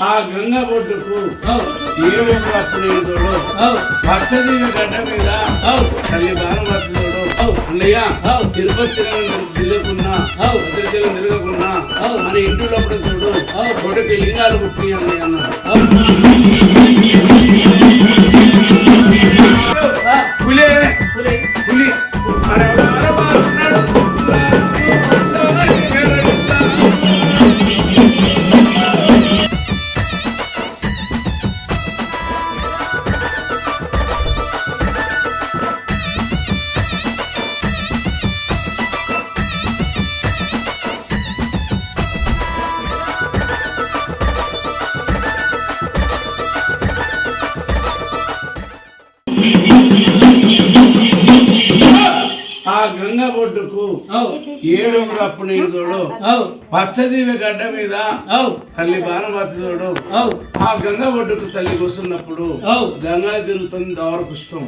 ఆ గంగ బొడ్డుకు ఏడు పచ్చది గడ్డ మీద భానుమతుడు అవు. అన్నయ్య. తిరుపతి తిరగకున్నా అవు. మన ఇంటి లోపల చూడు. కొడుకు లింగాలు పుట్టి అన్నయ్య అన్నారు అవు ఏడుగురు అప్పుడు చూడు పచ్చదీవి గడ్డ మీద తల్లి భానుమతి చూడు ఆ గంగ ఒడ్డుకు తల్లి కూర్చున్నప్పుడు. గంగా తిరుగుతుంది దవర పుష్పం.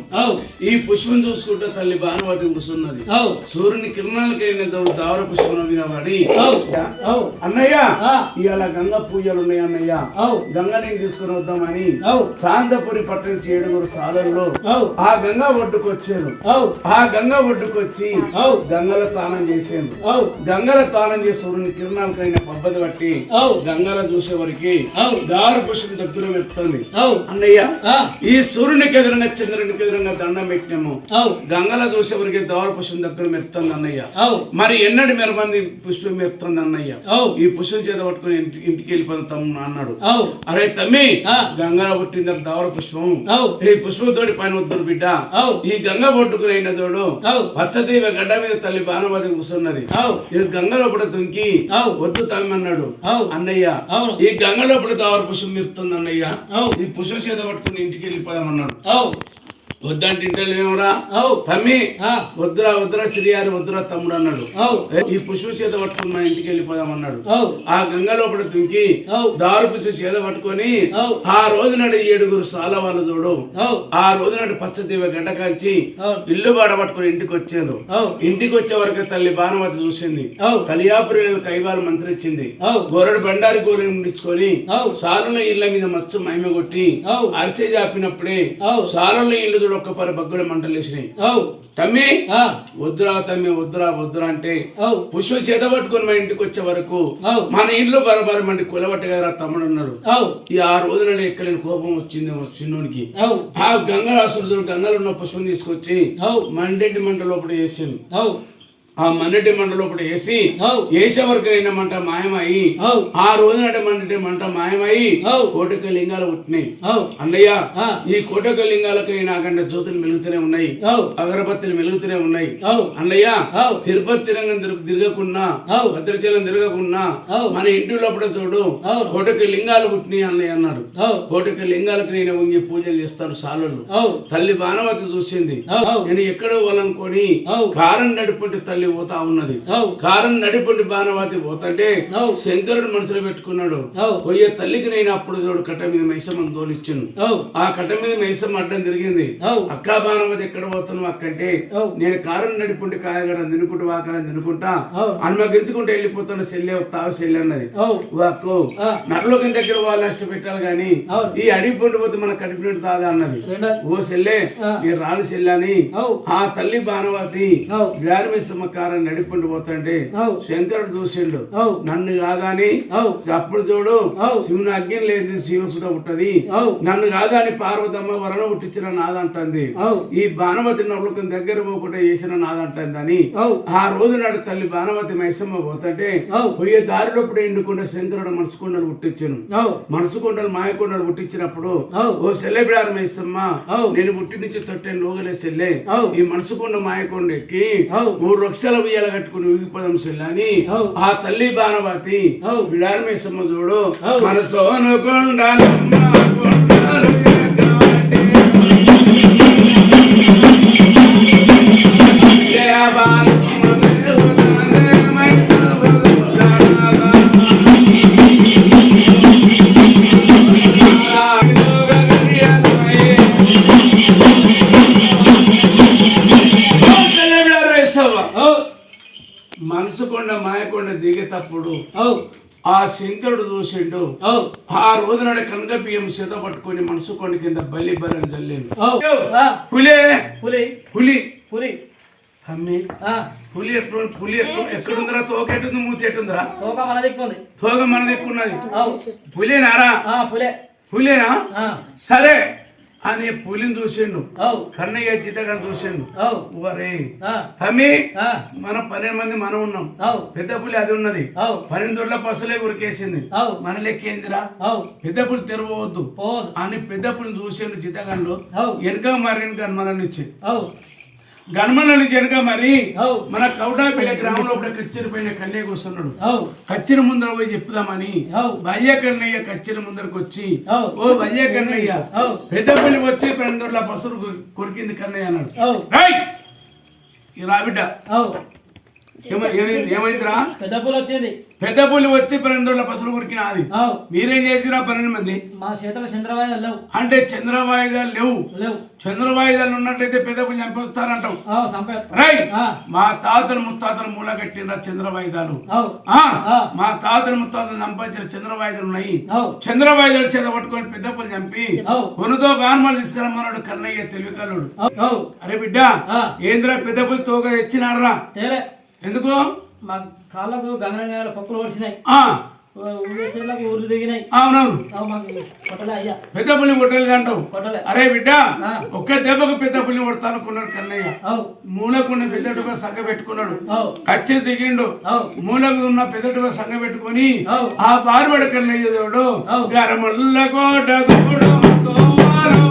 ఈ పుష్పం చూసుకుంటే తల్లి భానుమతి కూర్చున్నది. అవు. సూర్యుని కిరణాలకి అయిన దవర పుష్పం మీద పడి అన్నయ్య. ఇవాళ గంగ పూజలు ఉన్నాయి అన్నయ్య. అవు. గంగని తీసుకుని వద్దామని అవు. శాంతపురి పట్టణం ఏడుగురు సాధనలో అవు. ఆ గంగా ఒడ్డుకు వచ్చారు ఆ గంగా ఒడ్డుకు వచ్చి గంగల స్నానం చేసాను అవు గంగల స్నానం చేసి సూర్యుని కిరణాలకైన పబ్బది బట్టి అవు గంగల చూసేవరికి అవు దార పుష్పం దగ్గర పెడుతుంది. అన్నయ్య ఈ సూర్యునికి ఎదురుగా చంద్రునికి ఎదురుగా దండం పెట్టినాము. గంగల చూసేవరికి దవర పుష్పం దగ్గర మెరుతుంది అన్నయ్య. మరి ఎన్నడి మెరమంది పుష్పం మెరుతుంది అన్నయ్య? ఈ పుష్పం చేత పట్టుకుని ఇంటి ఇంటికి వెళ్ళిపోతాం అన్నాడు. అవు అరే తమ్మి. గంగల పుట్టింది దవర పుష్పం. ఈ పుష్పంతోటి పైన వద్దురు బిడ్డ. ఈ గంగ పట్టుకుని అయిన తోడు పచ్చదీవ గడ్డ మీద తల్లి బాణమతి కూర్చున్నది. అవు. ఇది గంగ లోపల దుంకి వద్దు తమ్మన్నాడు. అన్నయ్య ఈ గంగ లోపల దవర పుష్పం మెరుతుంది అన్నయ్య. ఈ పుష్పం చేత పట్టుకుని ఇంటికి వెళ్ళిపోదామన్నాడు. వద్దంటే ఇంటలు ఏమరా అవు తమ్మి ఆ, వద్దురా వద్దురా సిరియారు వద్దురా తమ్ముడు అన్నాడు. ఈ పుష్పం చేత పట్టుకుని మన ఇంటికి వెళ్ళిపోదామన్నాడు. ఆ గంగ లోపల దుంకి దారు పుష్పం చేత పట్టుకొని ఆ రోజు నాడు ఏడుగురు సాల వాళ్ళు చూడు. ఆ రోజు నాడు పచ్చదీవ గడ్డ కాల్చి అవు ఇల్లు బాడ పట్టుకుని ఇంటికి వచ్చారు. అవు ఇంటికి వచ్చే వరకు తల్లి భానుమతి చూసింది. అవు కలియాపురి కైవాలు మంత్రిచ్చింది. అవు గోరడు బండారి గోరి ముడించుకొని సాలుల ఇళ్ళ మీద మచ్చు మైమ కొట్టి అరిసె చాపినప్పుడే అవు సాలుల ఇల్లు చూడు ఒక్క పరి బగ్గుడ మంటలు వేసినాయి. తమ్మి ఆ, వద్దురా తమ్మి వద్దురా వద్దురా అంటే పుష్ప చేత పట్టుకొని మా ఇంటికి వచ్చే వరకు మన ఇంట్లో బరబర మండి కులబట్టగారా తమ్ముడు అన్నాడు. ఈ ఆ రోజు నాడు ఎక్కలేని కోపం వచ్చింది చిన్నోనికి. ఆ గంగరాసుడు గంగలో ఉన్న పుష్పం తీసుకొచ్చి మండెంటి మంట లోపల వేసింది ఆ మండటి మంట లోపల వేసి వేసే వరకు అయిన మంట మాయమయ్యి అవు ఆ రోజు నాటి మండటి మంట మాయమయ్యి అవు కోటక లింగాలు పుట్టినాయి. అన్నయ్య ఈ కోటక లింగాలకు నాకంటే జ్యోతులు మెలుగుతూనే ఉన్నాయి. అగరబత్తులు మెలుగుతూనే ఉన్నాయి. అన్నయ్య తిరుపతి తిరంగం తిరుగు తిరగకున్నా అవు భద్రాచలం తిరగకున్నా అవు మన ఇంటి లోపల చూడు. కోటక లింగాలు పుట్టినాయి అన్నయ్య అన్నాడు. కోటక లింగాలకు నేను వంగి పూజలు చేస్తాను సాలలు అవు తల్లి బాణవతి చూసింది. నేను ఎక్కడ పోవాలనుకొని కారం నడిపంటి తల్లి పోతా ఉన్నది. కారం నడిపంటి బాణవతి పోతుంటే శంకరుడు మనసులో పెట్టుకున్నాడు. పోయే తల్లికి నేను అప్పుడు చూడు కట్ట మీద మైసమ్మని తోలిచ్చాను. ఆ కట్ట మీద మైసమ్మ అడ్డం తిరిగింది. అవు. అక్కా బాణవతి ఎక్కడ పోతున్నావు అక్కంటే నేను కారం నడిపంటి కాయగడ తినుకుంటూ వాకలని తినుకుంటా అనుమగించుకుంటూ వెళ్ళిపోతాను సెల్లే తావు సెల్లి అన్నది. వాక్కు నరలోకి దగ్గర వాళ్ళు నష్టం పెట్టాలి కానీ. ఈ అడిగి పండు పోతే మన కడిపినట్టు తాదా అన్నది. ఓ సెల్లే. నేను రాని సెల్లని ఆ తల్లి బాణవతి వ్యారమిసమ్మ కారం నడిపండి అవు శంకరుడు చూసిండు. నన్ను కాదని అప్పుడు చూడు శివుని అగ్ని లేదు శివసుడ అవు నన్ను కాదని పార్వతమ్మ వరణ పుట్టించిన నాదంటుంది. ఈ బాణవతి నవ్వులకు దగ్గర పోకుండా చేసిన నాదంటుంది అని ఆ రోజు నాడు తల్లి బాణవతి మైసమ్మ పోతుంటే పోయే దారిలోప్పుడు ఎండుకుండా శంకరుడు మనసుకొండలు పుట్టించను. అవు మనసుకొండలు మాయకొండలు పుట్టించినప్పుడు ఓ సెల్లెబిడారు మైసమ్మ నేను పుట్టి నుంచి తొట్టెని లోగలే సెల్లే ఈ మనసుకొండ మాయకొండ ఎక్కి మూడు లక్షల ఉయ్యాల కట్టుకుని ఊగిపోదాం సెల్లని. ఆ తల్లి బాణవతి అవు బిడారు మైసమ్మ చూడు అవు. ఆ శంకరుడు చూసిండు ఆ రోజు నాడు కనక బియ్యం చేత పట్టుకొని మనసు కొండ కింద బలి బలని చల్లిండు పులే. పులి. పులి. పులి. అమ్మి పులి ఎప్పుడు పులి ఎప్పుడు ఎక్కడుందిరా తోక ఎట్టుంది? మూతి ఎట్టుందిరా? తోక మన దిక్కుంది తోక మన దిక్కున్నది పులినారా? పులే. పులినా? సరే. అని పులిని చూసిండు. కన్నయ్య చిత్తగాని చూసిండు. వరే ఆ, తమ్మి మన పన్నెండు మంది మనం ఉన్నాం. పెద్ద పులి అది ఉన్నది. పన్నెండు దొడ్ల పసులే ఉరికేసింది. మన లెక్కేందిరా పెద్ద పులి తెరవద్దు అని పెద్ద పులిని చూసిండు ఓ వెనుక మరి గన్మలను ఇచ్చి నుంచి వెనుక మరి మన కౌటాపల్లి గ్రామంలో ఒకటి కచ్చెర పైన కన్నయ్య కూర్చున్నాడు. ఓ కచ్చెర ముందర పోయి చెప్పుదామని ఓ వయ్య కన్నయ్య కచ్చెర ముందరకు వచ్చి ఓ వయ్య కన్నయ్య పెద్దపల్లి వచ్చి పన్నెండుల పసురు కొరికింది కన్నయ్య అన్నాడు! ఈ రాబిడ్డ ఏమైందిరా? పెద్ద పూలు వచ్చింది. పెద్ద పులి వచ్చి పన్నెండుల పసులు కొరికిన అది. ఓ మీరేం చేసిరా పన్నెండు మంది? మా చేతుల చంద్రవాయిదాలు లేవు. అంటే చంద్రవాయుధాలు లేవు. లేవు. చంద్రవాయుధాలు ఉన్నట్లయితే పెద్ద పులి చంపేస్తారంటావు మా తాతలు ముత్తాతలు మూల కట్టిన చంద్రవాయుధాలు ఓ ఆ ఆ. మా తాతలు ముత్తాతలు చంపించిన చంద్రవాయుధాలు ఉన్నాయి. ఓ చంద్రవాయుధాలు చేత పట్టుకొని పెద్ద పులి చంపి కొనుతో గాన్మాలు తీసుకురమ్మన్నాడు కన్నయ్య ఓ అరే బిడ్డ ఆ, ఏంద్రా పెద్ద పులి తోక తెచ్చినారా తేలే. ఎందుకు? మా కాళ్ళకు గంగరంగాల పప్పులు ఊర్లు దిగినాయి. అవునవును. ఓ మాకు కొట్టలే అయ్యా. పెద్ద పులి కొట్టలేదు అంటావు? అరే బిడ్డ. ఒక్క దెబ్బకు పెద్ద పులి కొడతానుకున్నాడు కన్నయ్య. మూలకున్న పెద్దటుగా సంగ పెట్టుకున్నాడు. కచ్చి దిగిండు. మూలకు ఉన్న పెద్దటుగా సంగ పెట్టుకొని ఆ బారుబడ కన్నయ్య ఓ. గరమల్ల కోట తోవారు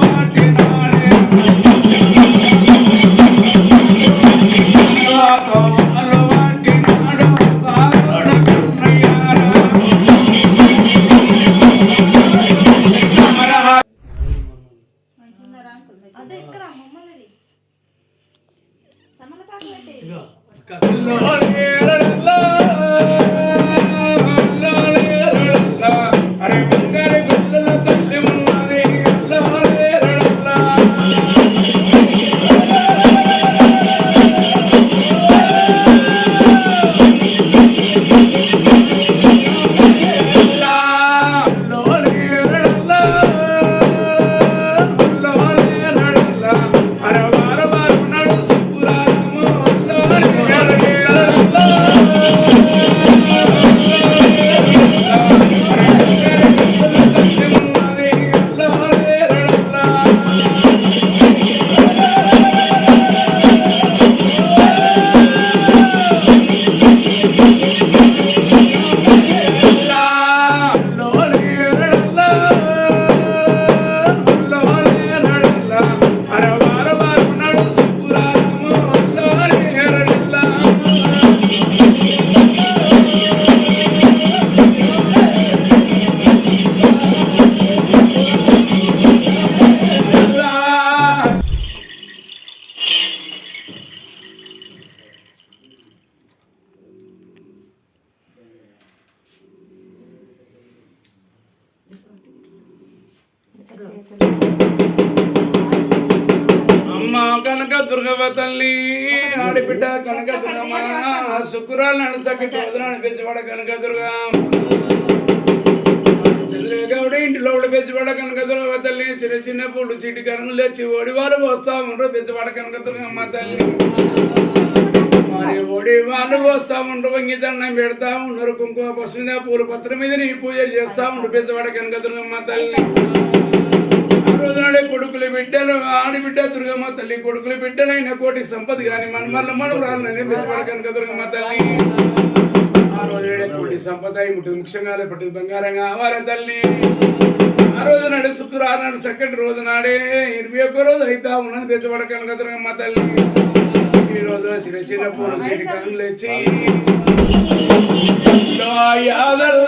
చంద్రగౌడ ఇంటిలో పెంచబడ కనక దుర్గవ తల్లి చిన్న చిన్న పూలు సిటి కనులు లేచి ఓడి వాళ్ళు వస్తా ఉండరు పెంచబడ కనక దుర్గమ్మ తల్లి. మరి ఓడి వాళ్ళు వస్తా ఉండరు వంగి దండం పెడతా ఉన్నారు కుంకుమ పసుపు మీద పూల పత్రం మీద నీ పూజలు చేస్తా ఉండరు పెంచబడ కనక దుర్గమ్మ తల్లి. రోజునాడే కొడుకులు బిడ్డలు ఆడబిడ్డ దుర్గమ్మ తల్లి కొడుకులు బిడ్డలైన కోటి సంపద గాని మన మళ్ళీ మన రాళ్ళని పెద్దవాడ కనుక దుర్గమ్మ తల్లి. ఆ రోజునాడే కోటి సంపద అయి ముఖ్యంగా పట్టింది బంగారంగా కావాలి తల్లి. ఆ రోజు నాడు శుక్రవారం నాడు సెకండ్ రోజు నాడే ఇరవై ఒక్క రోజు అయితే ఉన్నది. పెద్దవాడ కనుక దుర్గమ్మ తల్లి. ఈరోజు రోజు చిన్న చిన్న పూలు సిటి కనులు వచ్చి యాదల్ల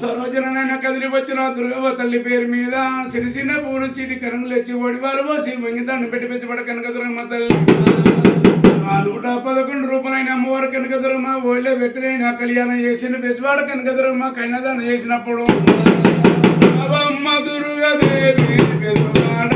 సరోజన. కదిలి వచ్చిన దుర్గవ్వ తల్లి పేరు మీద సిరిసిన పూలు సీటి కరంగులు వచ్చి ఒడివారు పోసి వంగితాన్ని పెట్టి పెట్టి పడ కనకదుర్గమ్మ తల్లి. ఆ నూట పదకొండు రూపాయలైన అమ్మవారు కనకదుర్గమ్మ ఓళ్ళే పెట్టిన కళ్యాణం చేసిన బెజవాడ కనకదుర్గమ్మ కన్యాదానం చేసినప్పుడు అవమ్మ దుర్గదేవి బెజవాడ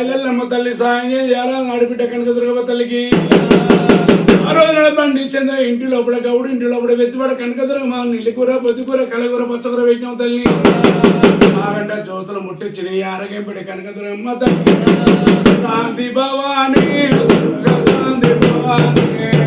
పెట్టాలమ్మ బాయిలు తల్లి సాయం చేయాలా నడిపిట కనుక దుర్గమ్మ తల్లికి? ఆ రోజు నడపండి. చంద్ర ఇంటి లోపల గౌడు ఇంటి లోపల వెచ్చిపడ కనుక దుర్గమ్మ నీళ్ళకూర పొద్దుకూర కలగూర పచ్చకూర పెట్టినాం తల్లి? బాగంట జ్యోతులు ముట్టించిన ఆరోగ్యం పెట్టి కనుక దుర్గమ్మ తల్లి. శాంతి భవాని శాంతి భవాని.